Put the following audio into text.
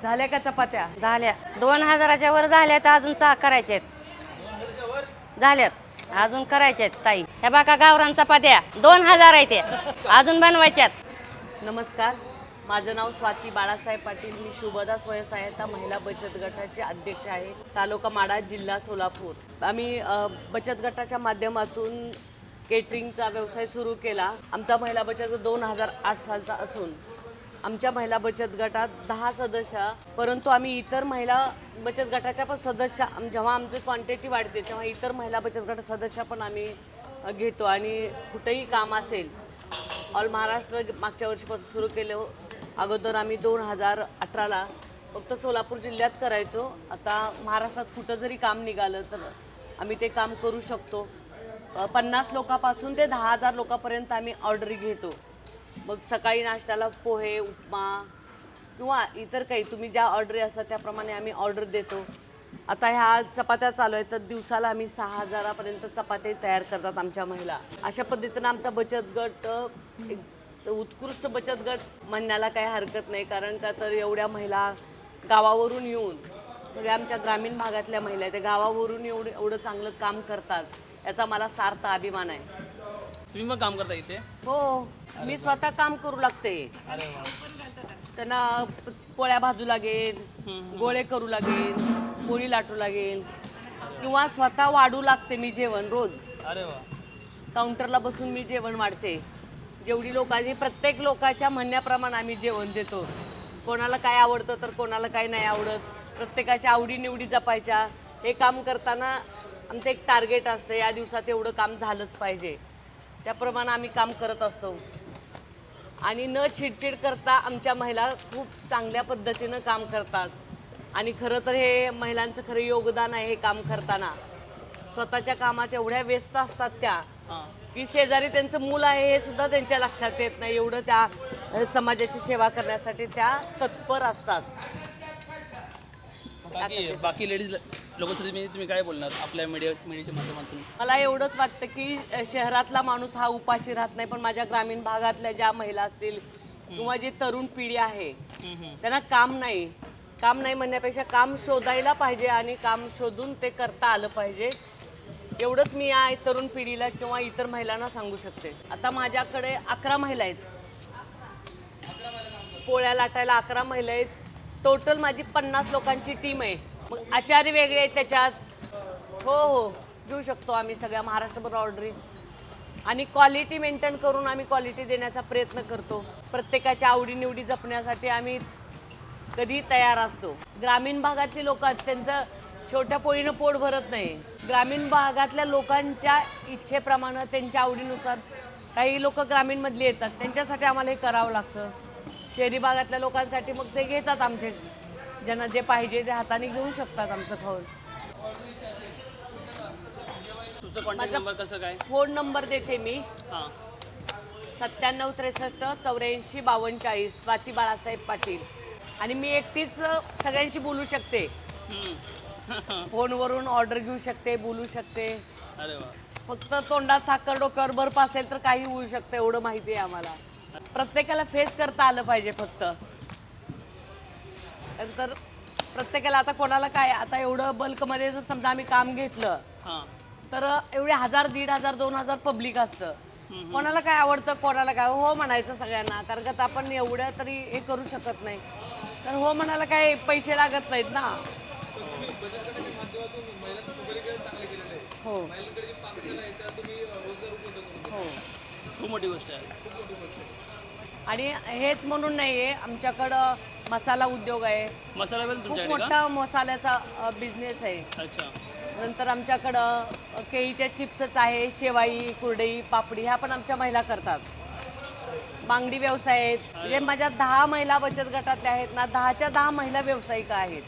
झाल्या का चपात्या? झाल्या. दोन हजाराच्या वर झाल्या तर अजून चा करायच्या आहेत. झाल्यात. अजून करायच्या आहेत ताई. ह्या बाका गावरान चपात्या. दोन हजार आहे ते. अजून बनवायच्यात नमस्कार. माझं नाव स्वाती बाळासाहेब पाटील. मी शुभदा स्वयंसहायता महिला बचत गटाचे अध्यक्ष आहे. तालुका माडा जिल्हा सोलापूर. आम्ही बचत गटाच्या माध्यमातून केटरिंगचा व्यवसाय सुरू केला. आमचा महिला बचत दोन हजार आठ सालचा असून आमच्या महिला बचत गटात दहा सदस्य परंतु आम्ही इतर महिला बचत गटाच्या पण सदस्य जेव्हा आमची क्वांटिटी वाढते तेव्हा इतर महिला बचत गट सदस्य पण आम्ही घेतो. आणि कुठेही काम असेल ऑल महाराष्ट्र मागच्या वर्षीपासून सुरू केलं अगोदर आम्ही दोन हजार अठराला फक्त सोलापूर जिल्ह्यात करायचो. आता महाराष्ट्रात कुठं जरी काम निघालं तर आम्ही ते काम करू शकतो. पन्नास लोकांपासून ते दहा हजार लोकांपर्यंत आम्ही ऑर्डरी घेतो. मग सकाळी नाश्त्याला पोहे उपमा किंवा इतर काही. तुम्ही ज्या ऑर्डरी असतात त्याप्रमाणे आम्ही ऑर्डर देतो. आता ह्या चपात्या चालू आहेत तर दिवसाला आम्ही सहा हजारापर्यंत चपाते तयार करतात आमच्या महिला. अशा पद्धतीनं आमचा बचत गट एक उत्कृष्ट बचत गट म्हणण्याला काही हरकत नाही. कारण का तर एवढ्या महिला गावावरून येऊन सगळ्या आमच्या ग्रामीण भागातल्या महिला आहेत त्या गावावरून एवढं एवढं चांगलं काम करतात. याचा मला सार्थ अभिमान आहे. तुम्ही मग काम करता इथे? हो मी स्वतः काम करू लागते. अरे वा. त्यांना पोळ्या भाजू लागेल गोळे करू लागेल पोळी लाटू लागेल. किंवा स्वतः वाढू लागते मी जेवण रोज. अरे वा. काउंटरला बसून मी जेवण वाढते. जेवढी लोकांनी प्रत्येक लोकांच्या म्हणण्याप्रमाणे आम्ही जेवण देतो. कोणाला काय आवडतं तर कोणाला काय नाही आवडत. प्रत्येकाच्या आवडीनिवडी जपायच्या. हे काम करताना आमचं एक टार्गेट असतं या दिवसात एवढं काम झालंच पाहिजे. त्याप्रमाणे आम्ही काम करत असतो. आणि न चिडचिड करता आमच्या महिला खूप चांगल्या पद्धतीनं काम करतात. आणि खरं तर हे महिलांचं खरं योगदान आहे हे काम करताना. स्वतःच्या कामात एवढ्या व्यस्त असतात त्या की शेजारी त्यांचं मूल आहे हे सुद्धा त्यांच्या लक्षात येत नाही. एवढं त्या समाजाची सेवा करण्यासाठी त्या तत्पर असतात. बाकी बाकी लेडीज लोकांसाठी तुम्ही तुम्ही काय बोलणार? आपल्या मीडिया मीडियाच्या माध्यमातून? मला एवढंच वाटतं की अ, शहरातला माणूस हा उपाशी राहत नाही पण माझ्या ग्रामीण भागातल्या ज्या महिला असतील किंवा जी तरुण पिढी आहे त्यांना काम नाही. काम नाही म्हणण्यापेक्षा काम शोधायला पाहिजे आणि काम शोधून ते करता आलं पाहिजे. एवढंच मी या तरुण पिढीला किंवा इतर महिलांना सांगू शकते. आता माझ्याकडे अकरा महिला आहेत. पोळ्या लाटायला अकरा महिला आहेत. टोटल माझी पन्नास लोकांची टीम आहे. मग आचार्य वेगळे आहेत त्याच्यात. हो हो. घेऊ शकतो आम्ही सगळ्या महाराष्ट्रभर ऑर्डरी आणि क्वालिटी मेंटेन करून आम्ही क्वालिटी देण्याचा प्रयत्न करतो. प्रत्येकाच्या आवडीनिवडी जपण्यासाठी आम्ही कधी तयार असतो. ग्रामीण भागातली लोक त्यांचं छोट्या पोळीनं पोट भरत नाही. ग्रामीण भागातल्या लोकांच्या इच्छेप्रमाणे त्यांच्या आवडीनुसार काही लोक ग्रामीणमधली येतात. त्यांच्यासाठी आम्हाला हे करावं लागतं. शहरी भागातल्या लोकांसाठी मग ते घेतात आमचे. ज्यांना जे पाहिजे ते हाताने घेऊ शकतात आमचं खाऊन. तुमचा कॉन्टॅक्ट नंबर कसं काय? फोन नंबर देते मी. हां. सत्त्याण्णव त्रेसष्ट चौऱ्याऐंशी बावन्न चाळीस स्वाती बाळासाहेब पाटील. आणि मी एकटीच सगळ्यांशी बोलू शकते. हम्म. फोनवरून ऑर्डर घेऊ शकते बोलू शकते. अरे वा. फक्त तोंडात साखर डोक्यावर बर्फ असेल तर काही होऊ शकतं एवढं माहिती आहे आम्हाला. प्रत्येकाला फेस करता आलं पाहिजे फक्त. तर प्रत्येकाला आता कोणाला काय आता एवढं बल्कमध्ये जर समजा आम्ही काम घेतलं हां. तर एवढे हजार दीड हजार दोन हजार पब्लिक असतं. कोणाला काय आवडतं कोणाला काय? हो म्हणायचं सगळ्यांना कारण का आपण एवढ्या तरी हे करू शकत नाही. तर हो म्हणायला काय पैसे लागत नाहीत ना. हो. हो. खूप मोठी गोष्ट आहे. आणि हेच म्हणून नाही आहे आमच्याकडं मसाला उद्योग आहे. मसाला वेल खूप तुमच्याकडे का? मोठा मसाल्याचा बिझनेस आहे. अच्छा. नंतर आमच्याकडं केळीच्या चिप्सच आहे शेवाई कुरडई पापडी ह्या पण आमच्या महिला करतात. बांगडी व्यवसाय आहेत. म्हणजे माझ्या दहा महिला बचत गटातल्या आहेत ना दहाच्या दहा महिला व्यावसायिका आहेत.